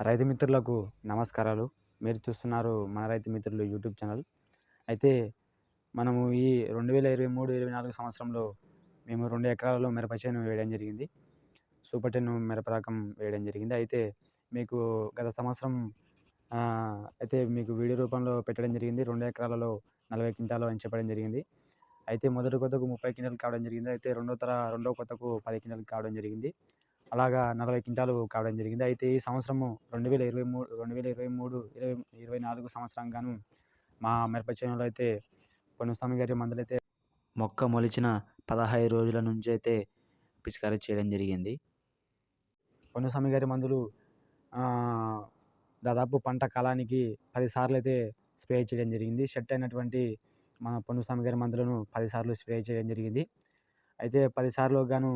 రైతు మిత్రులకు నమస్కారాలు. మీరు చూస్తున్నారు మన రైతు మిత్రులు యూట్యూబ్ ఛానల్. అయితే మనము ఈ రెండు వేల ఇరవై మూడు ఇరవై నాలుగు సంవత్సరంలో మేము రెండు ఎకరాలలో మిరప చేను వేయడం జరిగింది. సూపర్ టెన్ మిరప రకం వేయడం జరిగింది. అయితే మీకు గత సంవత్సరం అయితే మీకు వీడియో రూపంలో పెట్టడం జరిగింది. రెండు ఎకరాలలో నలభై క్వింటాలు అని చెప్పడం జరిగింది. అయితే మొదటి కొత్తకు ముప్పై క్వింటాలు కావడం జరిగింది. అయితే రెండో తర రెండో కొత్తకు పది క్వింటాలు కావడం జరిగింది. అలాగా నలభై క్వింటాలు కావడం జరిగింది. అయితే ఈ సంవత్సరము రెండు వేల ఇరవై మూడు రెండు వేల ఇరవై మూడు ఇరవై ఇరవై నాలుగు సంవత్సరం గాను మా మిరప చేనులో అయితే పొన్నుస్వామి గారి మందులు అయితే మొక్క మొలిచిన పదహైదు రోజుల నుంచి అయితే పిచికారీ చేయడం జరిగింది. పొన్నుస్వామి గారి మందులు దాదాపు పంట కాలానికి పదిసార్లు అయితే స్ప్రే చేయడం జరిగింది. షెట్ అయినటువంటి మన పొన్నుస్వామి గారి మందులను పదిసార్లు స్ప్రే చేయడం జరిగింది. అయితే పదిసార్లు గాను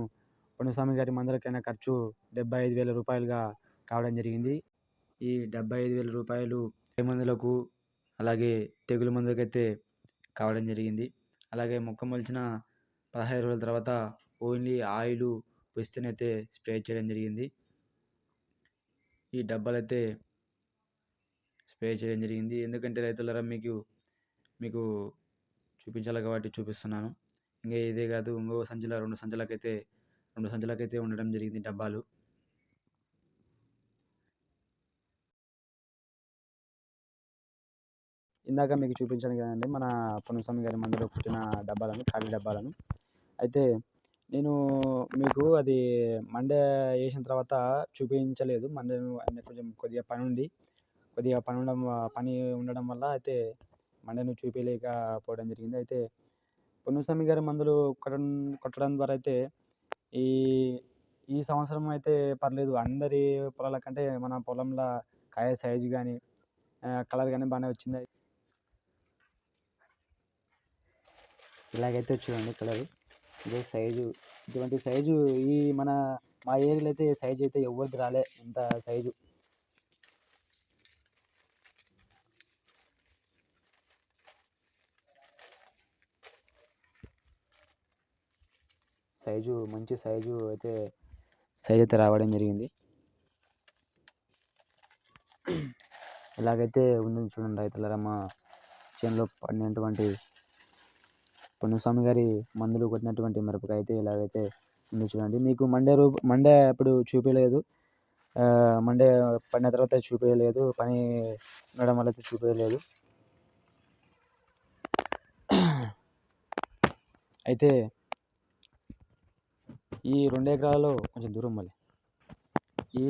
పొన్నస్వామి గారి మందులకైన ఖర్చు డెబ్బై ఐదు వేల రూపాయలుగా కావడం జరిగింది. ఈ డెబ్బై ఐదు వేల రూపాయలు మందులకు అలాగే తెగులు మందులకైతే కావడం జరిగింది. అలాగే మొక్క మొలిచిన పదహైదు రోజుల తర్వాత ఓన్లీ ఆయిల్ అయితే స్ప్రే చేయడం జరిగింది. ఈ డబ్బాలైతే స్ప్రే చేయడం జరిగింది. ఎందుకంటే రైతులరా మీకు మీకు చూపించాలి కాబట్టి చూపిస్తున్నాను. ఇంకా ఇదే కాదు ఇంకో సంచుల రెండు సంచులకైతే రెండు సంచులకైతే ఉండడం జరిగింది డబ్బాలు. ఇందాక మీకు చూపించాను కదండి మన పొన్నస్వామి గారి మందులో పుట్టిన డబ్బాలను ఖాళీ డబ్బాలను. అయితే నేను మీకు అది మండే వేసిన తర్వాత చూపించలేదు. మండే కొంచెం కొద్దిగా పని ఉండి కొద్దిగా పని ఉండడం పని ఉండడం వల్ల అయితే మండేను చూపించలేకపోవడం జరిగింది. అయితే పొన్నుస్వామి గారి మందులు కొట్టడం కొట్టడం ద్వారా అయితే ఈ ఈ సంవత్సరం అయితే పర్లేదు. అందరి పొలాల కంటే మన పొలంలో కాయ సైజు కానీ కలర్ కానీ బాగానే వచ్చింది. ఇలాగైతే చూడండి కలర్. ఇదే సైజు. ఇటువంటి సైజు ఈ మన మా ఏరియాలో అయితే సైజు అయితే ఎవరిది రాలే. ఇంత సైజు. సైజు మంచి సైజు అయితే సైజు అయితే రావడం జరిగింది. ఇలాగైతే ఉంది చూడండి రైతులారా మా చేనులో పడినటువంటి పొన్నుస్వామి గారి మందులు కొట్టినటువంటి మిరపకాయ అయితే ఇలాగైతే ఉంది చూడండి. మీకు మండే రూప మండే అప్పుడు చూపించలేదు మండే పడిన తర్వాత చూపించలేదు పని ఉండడం వల్ల అయితే చూపించలేదు అయితే ఈ రెండు ఎకరాలలో కొంచెం దూరం మళ్ళీ. ఈ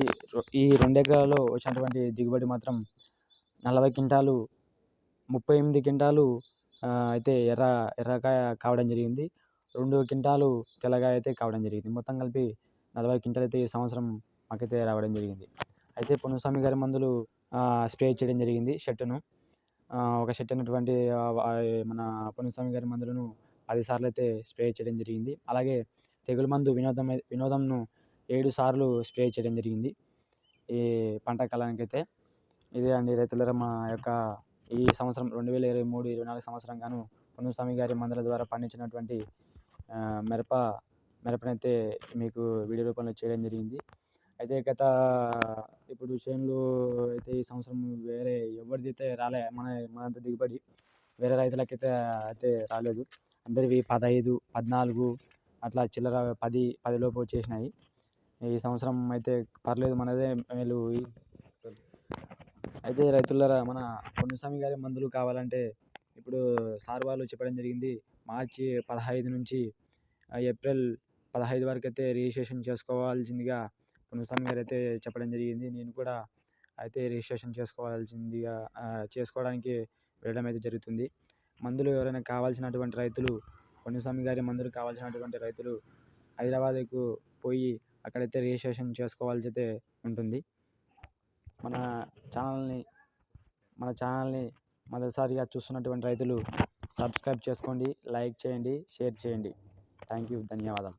ఈ రెండు ఎకరాలలో వచ్చినటువంటి దిగుబడి మాత్రం నలభై క్వింటాలు ముప్పై ఎనిమిది క్వింటాలు అయితే ఎర్ర ఎర్రకాయ కావడం జరిగింది. రెండు క్వింటాలు తెల్లగా అయితే కావడం జరిగింది. మొత్తం కలిపి నలభై క్వింటాలు అయితే ఈ సంవత్సరం మాకైతే రావడం జరిగింది. అయితే పొన్నుస్వామి గారి మందులు స్ప్రే చేయడం జరిగింది షర్టును. ఒక షర్ట్ అయినటువంటి మన పొన్నుస్వామి గారి మందులను పదిసార్లు అయితే స్ప్రే చేయడం జరిగింది. అలాగే తెగులు మందు వినోదం వినోదంను ఏడు సార్లు స్ప్రే చేయడం జరిగింది. ఈ పంట కాలానికి అయితే ఇదే అండి రైతులరా మా యొక్క ఈ సంవత్సరం రెండు వేల ఇరవై మూడు ఇరవై నాలుగు సంవత్సరం గాను పొన్నుస్వామి గారి మందుల ద్వారా పండించినటువంటి మిరప మిరపనైతే మీకు వీడియో రూపంలో చేయడం జరిగింది. అయితే గత ఇప్పుడు చేనులు అయితే ఈ సంవత్సరం వేరే ఎవరిదైతే రాలే మన మనంత దిగుబడి వేరే రైతులకైతే అయితే రాలేదు. అందరివి పదహైదు పద్నాలుగు అట్లా చిల్లర పది పదిలోపు వచ్చేసినాయి. ఈ సంవత్సరం అయితే పర్లేదు మనదే మేలు. అయితే రైతులరా మన పొన్నుస్వామి గారి మందులు కావాలంటే ఇప్పుడు సార్ వాళ్ళు చెప్పడం జరిగింది. మార్చి పదహైదు నుంచి ఏప్రిల్ పదహైదు వరకు అయితే రిజిస్ట్రేషన్ చేసుకోవాల్సిందిగా పొన్నుస్వామి గారు అయితే చెప్పడం జరిగింది. నేను కూడా అయితే రిజిస్ట్రేషన్ చేసుకోవాల్సిందిగా చేసుకోవడానికి వెళ్ళడం అయితే జరుగుతుంది. మందులు ఎవరైనా కావాల్సినటువంటి రైతులు పొన్నుస్వామి గారి మందులు కావాల్సినటువంటి రైతులు హైదరాబాద్కు పోయి అక్కడైతే రిజిస్ట్రేషన్ చేసుకోవాల్సి అయితే ఉంటుంది. మన ఛానల్ని మన ఛానల్ని మొదటిసారిగా చూస్తున్నటువంటి రైతులు సబ్స్క్రైబ్ చేసుకోండి లైక్ చేయండి షేర్ చేయండి. థ్యాంక్ యూ ధన్యవాదాలు.